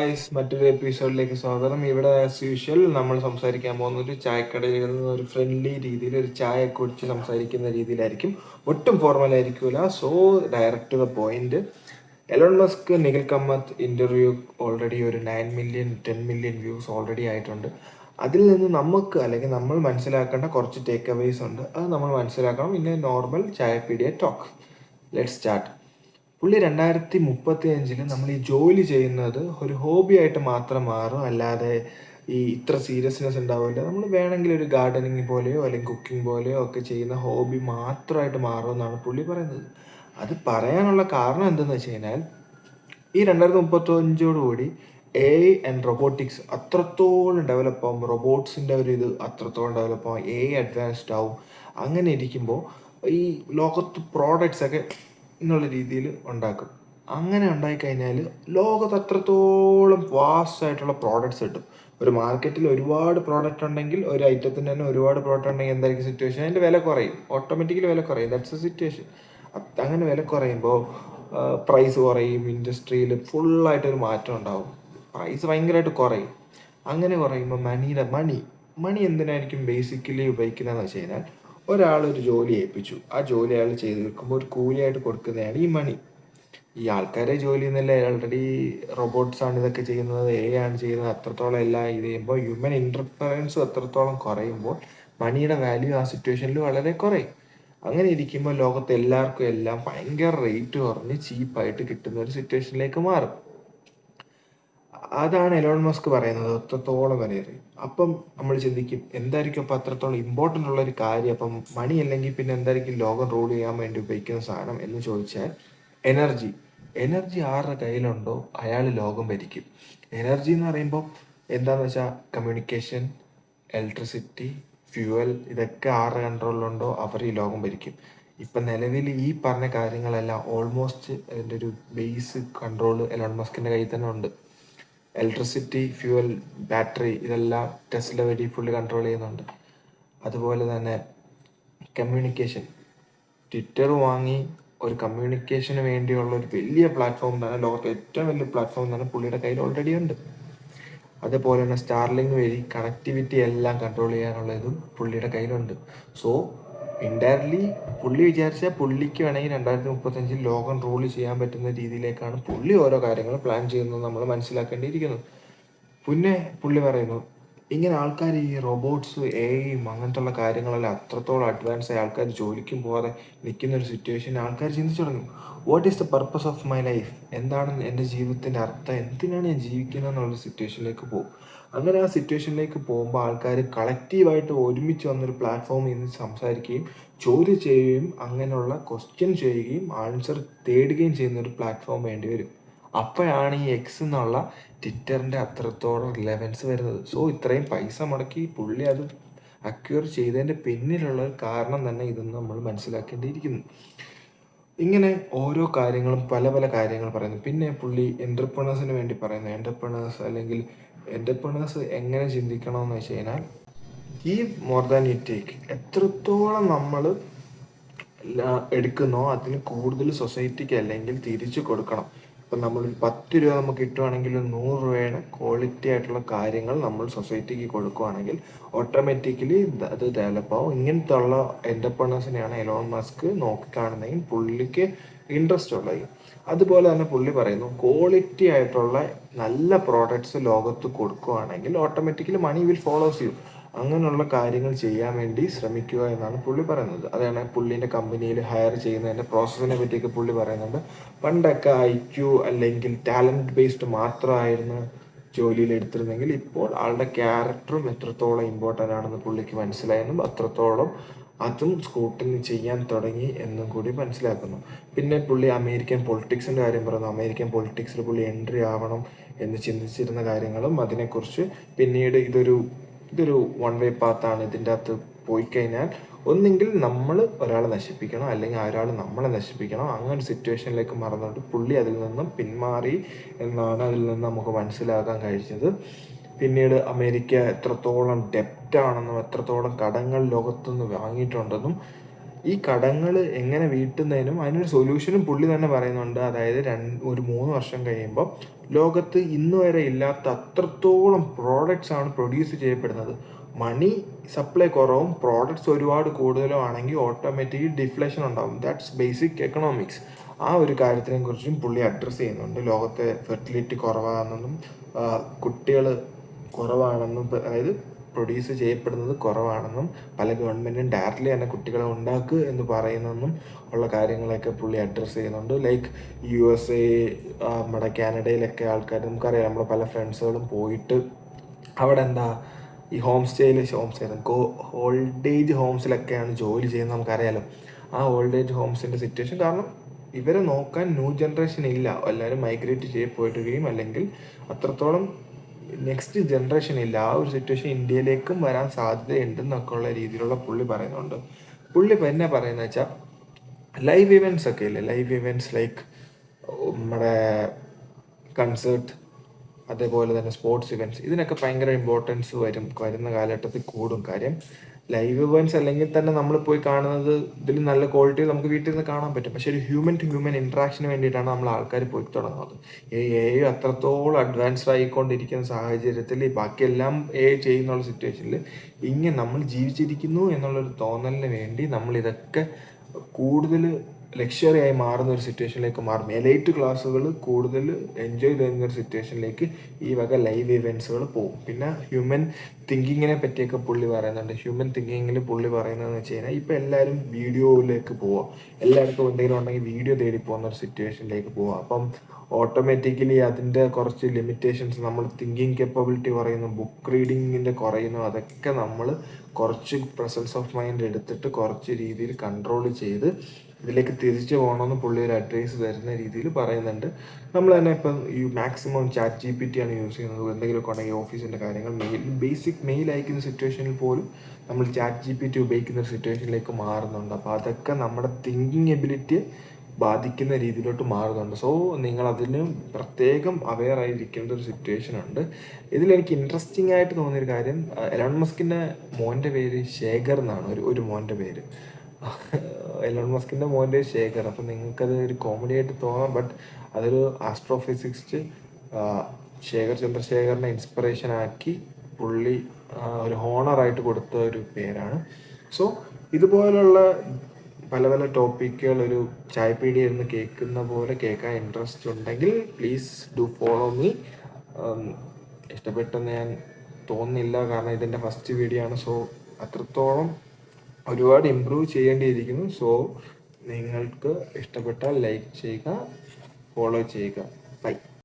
Guys മറ്റൊരു എപ്പിസോഡിലേക്ക് സ്വാഗതം. ഇവിടെ ആസ് യൂഷ്വൽ നമ്മൾ സംസാരിക്കാൻ പോകുന്ന ഒരു ചായക്കടയിൽ നിന്ന് ഒരു ഫ്രണ്ട്ലി രീതിയിൽ ഒരു ചായ കുടിച്ച് സംസാരിക്കുന്ന രീതിയിലായിരിക്കും. ഒട്ടും ഫോർമൽ ആയിരിക്കില്ല so direct to the point Elon Musk Nikhil Kamath interview already ഒരു nine million ten million views already ആയിട്ടുണ്ട്. അതിൽ നിന്ന് നമുക്ക് അല്ലെങ്കിൽ നമ്മൾ മനസ്സിലാക്കേണ്ട കുറച്ച് ടേക്ക് അവേസ് ഉണ്ട്. അത് നമ്മൾ മനസ്സിലാക്കണം. പിന്നെ നോർമൽ ചായപ്പീഡിയ ടോക്ക് ലെറ്റ് സ്റ്റാർട്ട് പുള്ളി രണ്ടായിരത്തി മുപ്പത്തി അഞ്ചിൽ നമ്മൾ ഈ ജോലി ചെയ്യുന്നത് ഒരു ഹോബി ആയിട്ട് മാത്രം മാറും. അല്ലാതെ ഈ ഇത്ര സീരിയസ്നെസ് ഉണ്ടാവില്ല. നമ്മൾ വേണമെങ്കിൽ ഒരു ഗാർഡനിങ് പോലെയോ അല്ലെങ്കിൽ കുക്കിംഗ് പോലെയോ ഒക്കെ ചെയ്യുന്ന ഹോബി മാത്രമായിട്ട് മാറും എന്നാണ് പുള്ളി പറയുന്നത്. അത് പറയാനുള്ള കാരണം എന്തെന്ന് വെച്ച് കഴിഞ്ഞാൽ ഈ രണ്ടായിരത്തി മുപ്പത്തഞ്ചോടു കൂടി എ ആൻഡ് റൊബോട്ടിക്സ് അത്രത്തോളം ഡെവലപ്പ് ആവും. റൊബോട്ട്സിന്റെ ഒരു ഇത് അത്രത്തോളം ഡെവലപ്പ് ആവും. എ അഡ്വാൻസ്ഡ് ആവും. അങ്ങനെ ഇരിക്കുമ്പോൾ ഈ ലോകത്ത് പ്രോഡക്റ്റ്സ് ഒക്കെ എന്നുള്ള രീതിയിൽ ഉണ്ടാക്കും. അങ്ങനെ ഉണ്ടായിക്കഴിഞ്ഞാൽ ലോകത്ത് അത്രത്തോളം വാസ്റ്റ് ആയിട്ടുള്ള പ്രോഡക്റ്റ്സ് കിട്ടും. ഒരു മാർക്കറ്റിൽ ഒരുപാട് പ്രോഡക്റ്റ് ഉണ്ടെങ്കിൽ ഒരു ഐറ്റത്തിന് തന്നെ ഒരുപാട് പ്രോഡക്റ്റ് ഉണ്ടെങ്കിൽ എന്തായിരിക്കും സിറ്റുവേഷൻ അതിന്റെ വില കുറയും. ഓട്ടോമാറ്റിക്കലി വില കുറയും. ദാറ്റ്സ് എ സിറ്റുവേഷൻ അങ്ങനെ വില കുറയുമ്പോൾ പ്രൈസ് കുറയും. ഇൻഡസ്ട്രിയിൽ ഫുള്ളായിട്ടൊരു മാറ്റം ഉണ്ടാവും. പ്രൈസ് ഭയങ്കരമായിട്ട് കുറയും. അങ്ങനെ കുറയുമ്പോൾ മണിയുടെ മണി മണി എന്തിനായിരിക്കും ബേസിക്കലി ഉപയോഗിക്കുന്നതെന്ന് വെച്ച് കഴിഞ്ഞാൽ ഒരാൾ ഒരു ജോലി ഏൽപ്പിച്ചു. ആ ജോലി അയാൾ ചെയ്ത് വെക്കുമ്പോൾ ഒരു കൂലിയായിട്ട് കൊടുക്കുന്നതാണ് ഈ മണി ഈ ആൾക്കാരെ ജോലി എന്നല്ല ഓൾറെഡി റോബോട്ട്സ് ആണ് ഇതൊക്കെ ചെയ്യുന്നത് എ ആണ് ചെയ്യുന്നത് അത്രത്തോളം എല്ലാം ഇത് ചെയ്യുമ്പോൾ ഹ്യൂമൻ ഇന്റർഫറൻസ് അത്രത്തോളം കുറയുമ്പോൾ മണിയുടെ വാല്യൂ ആ സിറ്റുവേഷനിൽ വളരെ കുറയും. അങ്ങനെ ഇരിക്കുമ്പോൾ ലോകത്ത് എല്ലാവർക്കും എല്ലാം ഭയങ്കര റേറ്റ് കുറഞ്ഞ് ചീപ്പായിട്ട് കിട്ടുന്ന ഒരു സിറ്റുവേഷനിലേക്ക് മാറും. അതാണ് എലോൺ മസ്ക് പറയുന്നത് എത്രത്തോളം വിലയേറി അപ്പം നമ്മൾ ചിന്തിക്കും എന്തായിരിക്കും അപ്പം അത്രത്തോളം ഇമ്പോർട്ടന്റ് ഉള്ള ഒരു കാര്യം? അപ്പം മണി അല്ലെങ്കിൽ പിന്നെ എന്തായിരിക്കും ലോകം റൂൾ ചെയ്യാൻ വേണ്ടി ഉപയോഗിക്കുന്ന സാധനം എന്ന് ചോദിച്ചാൽ എനർജി എനർജി ആരുടെ കയ്യിലുണ്ടോ അയാൾ ലോകം ഭരിക്കും. എനർജി എന്ന് പറയുമ്പോൾ എന്താന്ന് വെച്ചാൽ കമ്മ്യൂണിക്കേഷൻ ഇലക്ട്രിസിറ്റി ഫ്യൂവൽ ഇതൊക്കെ ആരുടെ കൺട്രോളിലുണ്ടോ അവർ ഈ ലോകം ഭരിക്കും. ഇപ്പം നിലവിൽ ഈ പറഞ്ഞ കാര്യങ്ങളെല്ലാം ഓൾമോസ്റ്റ് അതിന്റെ ഒരു ബേസ് കൺട്രോൾ എലോൺ മസ്കിന്റെ കയ്യിൽ തന്നെ ഉണ്ട്. ഇലക്ട്രിസിറ്റി ഫ്യൂവൽ ബാറ്ററി ഇതെല്ലാം ടെസ്ല വഴി ഫുള്ള് കൺട്രോൾ ചെയ്യുന്നുണ്ട്. അതുപോലെ തന്നെ കമ്മ്യൂണിക്കേഷൻ ട്വിറ്റർ വാങ്ങി ഒരു കമ്മ്യൂണിക്കേഷന് വേണ്ടിയുള്ള ഒരു വലിയ പ്ലാറ്റ്ഫോം തന്നെ ലോകത്തെ ഏറ്റവും വലിയ പ്ലാറ്റ്ഫോം തന്നെ പുള്ളിയുടെ കയ്യിൽ ഓൾറെഡി ഉണ്ട്. അതുപോലെ തന്നെ സ്റ്റാർലിങ് വഴി കണക്ടിവിറ്റി എല്ലാം കൺട്രോൾ ചെയ്യാനുള്ള ഇതും പുള്ളിയുടെ കയ്യിലുണ്ട്. സോ ഇൻഡയറക്ട്ലി പുള്ളി വിചാരിച്ചാൽ പുള്ളിക്ക് വേണമെങ്കിൽ രണ്ടായിരത്തി മുപ്പത്തഞ്ചിൽ ലോകം റൂൾ ചെയ്യാൻ പറ്റുന്ന രീതിയിലേക്കാണ് പുള്ളി ഓരോ കാര്യങ്ങളും പ്ലാൻ ചെയ്യുന്നത് നമ്മൾ മനസ്സിലാക്കേണ്ടിയിരിക്കുന്നു പിന്നെ പുള്ളി പറയുന്നു ഇങ്ങനെ ആൾക്കാർ ഈ റോബോട്ട്സ് എയും അങ്ങനത്തെ ഉള്ള കാര്യങ്ങളെല്ലാം അത്രത്തോളം അഡ്വാൻസ് ആയി ആൾക്കാർ ജോലിക്കും പോകാതെ നിൽക്കുന്ന ഒരു സിറ്റുവേഷൻ ആൾക്കാർ ചിന്തിച്ചു തുടങ്ങും. What is the purpose of my life എന്താണ് എന്റെ ജീവിതത്തിന്റെ അർത്ഥം? എന്തിനാണ് ഞാൻ ജീവിക്കുന്നത് എന്നുള്ള സിറ്റുവേഷനിലേക്ക് പോകും. അങ്ങനെ ആ സിറ്റുവേഷനിലേക്ക് പോകുമ്പോൾ ആൾക്കാർ കളക്റ്റീവായിട്ട് ഒരുമിച്ച് വന്നൊരു പ്ലാറ്റ്ഫോമിൽ നിന്ന് സംസാരിക്കുകയും ചോദ്യം ചെയ്യുകയും അങ്ങനെയുള്ള ക്വസ്റ്റ്യൻ ചെയ്യുകയും ആൻസർ തേടുകയും ചെയ്യുന്ന ഒരു പ്ലാറ്റ്ഫോം വേണ്ടി വരും. അപ്പോഴാണ് ഈ എക്സ് എന്നുള്ള ട്വിറ്ററിന്റെ അത്രത്തോളം റിലവൻസ് വരുന്നത്. സോ ഇത്രയും പൈസ മുടക്കി പുള്ളി അത് അക്യൂർ ചെയ്തതിന്റെ പിന്നിലുള്ള കാരണം തന്നെ ഇതെന്ന് നമ്മൾ മനസ്സിലാക്കേണ്ടിയിരിക്കുന്നു. ഇങ്ങനെ ഓരോ കാര്യങ്ങളും പല പല കാര്യങ്ങൾ പറയുന്നു. പിന്നെ പുള്ളി എന്റർപ്രണേഴ്സിന് വേണ്ടി പറയുന്നു. എന്റർപ്രണേഴ്സ് അല്ലെങ്കിൽ എന്റർപ്രണേഴ്സ് എങ്ങനെ ചിന്തിക്കണമെന്ന് വെച്ച് കഴിഞ്ഞാൽ give more than you take എത്രത്തോളം നമ്മൾ എടുക്കുന്നോ അതിന് കൂടുതൽ സൊസൈറ്റിക്ക് അല്ലെങ്കിൽ തിരിച്ചു കൊടുക്കണം. നമ്മൾ പത്ത് രൂപ നമുക്ക് കിട്ടുവാണെങ്കിൽ നൂറ് രൂപയുടെ ക്വാളിറ്റി ആയിട്ടുള്ള കാര്യങ്ങൾ നമ്മൾ സൊസൈറ്റിക്ക് കൊടുക്കുവാണെങ്കിൽ ഓട്ടോമാറ്റിക്കലി അത് ഡെവലപ്പ് ആവും. ഇങ്ങനത്തെ ഉള്ള എന്റർപ്രണേഴ്സിനെയാണ് എലോൺ മസ്ക് നോക്കിക്കാണുന്നതെങ്കിൽ പുള്ളിക്ക് ഇൻട്രസ്റ്റ് ഉള്ളത് അതുപോലെ തന്നെ പുള്ളി പറയുന്നു ക്വാളിറ്റി ആയിട്ടുള്ള നല്ല പ്രോഡക്ട്സ് ലോകത്ത് കൊടുക്കുകയാണെങ്കിൽ automatically money will follows you അങ്ങനെയുള്ള കാര്യങ്ങൾ ചെയ്യാൻ വേണ്ടി ശ്രമിക്കുക എന്നാണ് പുള്ളി പറയുന്നത്. അതാണ് പുള്ളിന്റെ കമ്പനിയിൽ ഹയർ ചെയ്യുന്നതിന്റെ പ്രോസസ്സിനെ പറ്റിയൊക്കെ പുള്ളി പറയുന്നുണ്ട്. പണ്ടൊക്കെ ഐ ക്യു അല്ലെങ്കിൽ ടാലന്റ് ബേസ്ഡ് മാത്രമായിരുന്നു ജോലിയിൽ എടുത്തിരുന്നെങ്കിൽ ഇപ്പോൾ ആളുടെ ക്യാരക്ടറും എത്രത്തോളം ഇമ്പോർട്ടന്റ് ആണെന്ന് പുള്ളിക്ക് മനസ്സിലായെന്നും അത്രത്തോളം അതും സ്കൂട്ടിന് ചെയ്യാൻ തുടങ്ങി എന്നും കൂടി മനസ്സിലാക്കുന്നു. പിന്നെ പുള്ളി അമേരിക്കൻ പൊളിറ്റിക്സിന്റെ കാര്യം പറയുന്നു. അമേരിക്കൻ പൊളിറ്റിക്സിൽ പുള്ളി എൻട്രി ആവണം എന്ന് ചിന്തിച്ചിരുന്ന കാര്യങ്ങളും അതിനെക്കുറിച്ച് പിന്നീട് ഇതൊരു ഇതൊരു വൺ വേ പാത്താണ് ഇതിന്റെ അകത്ത് പോയി കഴിഞ്ഞാൽ. ഒന്നെങ്കിൽ നമ്മൾ ഒരാളെ നശിപ്പിക്കണം അല്ലെങ്കിൽ ഒരാൾ നമ്മളെ നശിപ്പിക്കണം അങ്ങനെ ഒരു സിറ്റുവേഷനിലേക്ക് മറന്നുകൊണ്ട് പുള്ളി അതിൽ നിന്നും പിന്മാറി എന്നാണ് അതിൽ നിന്ന് നമുക്ക് മനസ്സിലാക്കാൻ കഴിഞ്ഞത് പിന്നീട് അമേരിക്ക എത്രത്തോളം ഡെപ്റ്റാണെന്നും എത്രത്തോളം കടങ്ങൾ ലോകത്തുനിന്ന് വാങ്ങിയിട്ടുണ്ടെന്നും ഈ കടങ്ങൾ എങ്ങനെ വീട്ടുന്നതിനും അതിനൊരു സൊല്യൂഷനും പുള്ളി തന്നെ പറയുന്നുണ്ട്. അതായത് രണ്ട് ഒരു മൂന്ന് വർഷം കഴിയുമ്പോൾ ലോകത്ത് ഇന്ന് വരെ ഇല്ലാത്ത അത്രത്തോളം പ്രോഡക്റ്റ്സ് ആണ് പ്രൊഡ്യൂസ് ചെയ്യപ്പെടുന്നത്. മണി സപ്ലൈ കുറവും പ്രോഡക്ട്സ് ഒരുപാട് കൂടുതലും ആണെങ്കിൽ ഓട്ടോമാറ്റിക്കലി ഡിഫ്ലേഷൻ ഉണ്ടാകും ദാറ്റ്സ് ബേസിക് എക്കണോമിക്സ് ആ ഒരു കാര്യത്തിനെ കുറിച്ചും പുള്ളി അഡ്രസ്സ് ചെയ്യുന്നുണ്ട്. ലോകത്തെ ഫെർട്ടിലിറ്റി കുറവാണെന്നും കുട്ടികൾ കുറവാണെന്നും അതായത് പ്രൊഡ്യൂസ് ചെയ്യപ്പെടുന്നത് കുറവാണെന്നും പല ഗവൺമെന്റും ഡയറക്റ്റ്ലി തന്നെ കുട്ടികളെ ഉണ്ടാക്കുക എന്ന് പറയുന്നെന്നും ഉള്ള കാര്യങ്ങളൊക്കെ പുള്ളി അഡ്രസ്സ് ചെയ്യുന്നുണ്ട്. ലൈക്ക് യു എസ് എ നമ്മുടെ കാനഡയിലൊക്കെ ആൾക്കാർ നമുക്കറിയാം നമ്മുടെ പല ഫ്രണ്ട്സുകളും പോയിട്ട് അവിടെ എന്താ ഈ home സ്റ്റേയിൽ home stay go old age ഹോംസിലൊക്കെയാണ് ജോലി ചെയ്യുന്നത് നമുക്കറിയാലോ. ആ ഓൾഡ് ഏജ് ഹോംസിന്റെ സിറ്റുവേഷൻ കാരണം ഇവരെ നോക്കാൻ ന്യൂ ജനറേഷൻ ഇല്ല. എല്ലാവരും മൈഗ്രേറ്റ് ചെയ്ത് അല്ലെങ്കിൽ അത്രത്തോളം നെക്സ്റ്റ് ജനറേഷൻ ഇല്ല. ആ ഒരു സിറ്റുവേഷൻ ഇന്ത്യയിലേക്കും വരാൻ സാധ്യതയുണ്ടെന്നൊക്കെ ഉള്ള രീതിയിലുള്ള പുള്ളി പറയുന്നുണ്ട്. പുള്ളി പിന്നെ പറയുന്നത് വെച്ചാൽ ലൈവ് ഇവന്റ്സ് ഒക്കെ ഇല്ലേ? ലൈവ് ഇവന്റ്സ് ലൈക്ക് നമ്മുടെ കൺസേർട്ട് അതേപോലെ തന്നെ സ്പോർട്സ് ഇവന്റ്സ് ഇതിനൊക്കെ ഭയങ്കര ഇമ്പോർട്ടൻസ് വരും. വരുന്ന കാലഘട്ടത്തിൽ കൂടും കാര്യം. ലൈവ് ഇവൻസ് അല്ലെങ്കിൽ തന്നെ നമ്മൾ പോയി കാണുന്നത് ഇതിൽ നല്ല ക്വാളിറ്റി നമുക്ക് വീട്ടിൽ നിന്ന് കാണാൻ പറ്റും. പക്ഷെ ഒരു ഹ്യൂമൻ ടു ഹ്യൂമൻ ഇൻട്രാക്ഷന് വേണ്ടിയിട്ടാണ് നമ്മൾ ആൾക്കാർ പോയി തുടങ്ങുന്നത്. എ ഐ അത്രത്തോളം അഡ്വാൻസ്ഡ് ആയിക്കൊണ്ടിരിക്കുന്ന സാഹചര്യത്തിൽ ബാക്കിയെല്ലാം എ ഐ ചെയ്യുന്നുള്ള സിറ്റുവേഷനിൽ ഇങ്ങനെ നമ്മൾ ജീവിച്ചിരിക്കുന്നു എന്നുള്ളൊരു തോന്നലിന് വേണ്ടി നമ്മൾ ഇതൊക്കെ കൂടുതൽ ലക്ഷറി ആയി മാറുന്ന ഒരു സിറ്റുവേഷനിലേക്ക് മാറും. എലൈറ്റ് ക്ലാസ്സുകൾ കൂടുതൽ എൻജോയ് ചെയ്യുന്ന ഒരു സിറ്റുവേഷനിലേക്ക് ഈ വക ലൈവ് ഇവന്റ്സുകൾ പോകും. പിന്നെ ഹ്യൂമൻ തിങ്കിങ്ങിനെ പറ്റിയൊക്കെ പുള്ളി പറയുന്നുണ്ട്. ഹ്യൂമൻ തിങ്കിങ്ങിൽ പുള്ളി പറയുന്നതെന്ന് വെച്ച് കഴിഞ്ഞാൽ ഇപ്പം എല്ലാവരും വീഡിയോയിലേക്ക് പോവാം. എല്ലായിടത്തും എന്തെങ്കിലും ഉണ്ടെങ്കിൽ വീഡിയോ തേടി പോകുന്ന ഒരു സിറ്റുവേഷനിലേക്ക് പോവാം. അപ്പം ഓട്ടോമാറ്റിക്കലി അതിന്റെ കുറച്ച് ലിമിറ്റേഷൻസ് നമ്മൾ തിങ്കിങ് കേപ്പബിലിറ്റി കുറയുന്നു ബുക്ക് റീഡിങ്ങിന്റെ കുറയുന്നു അതൊക്കെ നമ്മൾ കുറച്ച് പ്രസൻസ് ഓഫ് മൈൻഡ് എടുത്തിട്ട് കുറച്ച് രീതിയിൽ കൺട്രോൾ ചെയ്ത് ഇതിലേക്ക് തിരിച്ചു പോകണമെന്ന് പുള്ളി ഒരു അഡ്വൈസ് വരുന്ന രീതിയിൽ പറയുന്നുണ്ട്. നമ്മൾ തന്നെ ഇപ്പം ഈ maximum chat G P T ആണ് യൂസ് ചെയ്യുന്നത്. എന്തെങ്കിലുമൊക്കെ ഉണ്ടെങ്കിൽ ഓഫീസിന്റെ കാര്യങ്ങൾ മെയിൽ ബേസിക് മെയിൽ അയക്കുന്ന സിറ്റുവേഷനിൽ പോലും നമ്മൾ ചാറ്റ് ജി പി ടി ഉപയോഗിക്കുന്ന ഒരു സിറ്റുവേഷനിലേക്ക് മാറുന്നുണ്ട്. അപ്പോൾ അതൊക്കെ നമ്മുടെ തിങ്കിങ് എബിലിറ്റിയെ ബാധിക്കുന്ന രീതിയിലോട്ട് മാറുന്നുണ്ട്. സോ നിങ്ങൾ അതിന് പ്രത്യേകം അവെയർ ആയിരിക്കേണ്ട ഒരു സിറ്റുവേഷൻ ഉണ്ട്. ഇതിൽ എനിക്ക് ഇൻട്രസ്റ്റിംഗ് ആയിട്ട് തോന്നിയൊരു കാര്യം എലോൺ മസ്കിന്റെ മോന്റെ പേര് ശേഖർ എന്നാണ്. ഒരു ഒരു മോന്റെ പേര്. എലോൺ മസ്കിന്റെ മോന്റെ ശേഖർ. നിങ്ങൾക്ക് നിങ്ങൾക്കത് ഒരു കോമഡി ആയിട്ട് തോന്നാം. ബട്ട് അതൊരു ആസ്ട്രോഫിസിക്സ്റ്റ് ശേഖർ ചന്ദ്രശേഖറിനെ ഇൻസ്പിറേഷൻ ആക്കി പുള്ളി ഒരു ഒരു ഹോണറായിട്ട് കൊടുത്ത ഒരു പേരാണ്. സോ ഇതുപോലുള്ള പല പല ടോപ്പിക്കുകൾ ഒരു ചായപ്പീടി ഇരുന്ന് കേൾക്കുന്ന പോലെ കേൾക്കാൻ ഇൻട്രസ്റ്റ് ഉണ്ടെങ്കിൽ പ്ലീസ് ഡു ഫോളോ മീ ഇഷ്ടപ്പെട്ടെന്ന് ഞാൻ തോന്നുന്നില്ല. കാരണം ഇതിന്റെ ഫസ്റ്റ് വീഡിയോ ആണ്. സോ അത്രത്തോളം ഒരുപാട് ഇമ്പ്രൂവ് ചെയ്യേണ്ടിയിരിക്കുന്നു. സോ നിങ്ങൾക്ക് ഇഷ്ടപ്പെട്ടാൽ ലൈക്ക് ചെയ്യുക ഫോളോ ചെയ്യുക.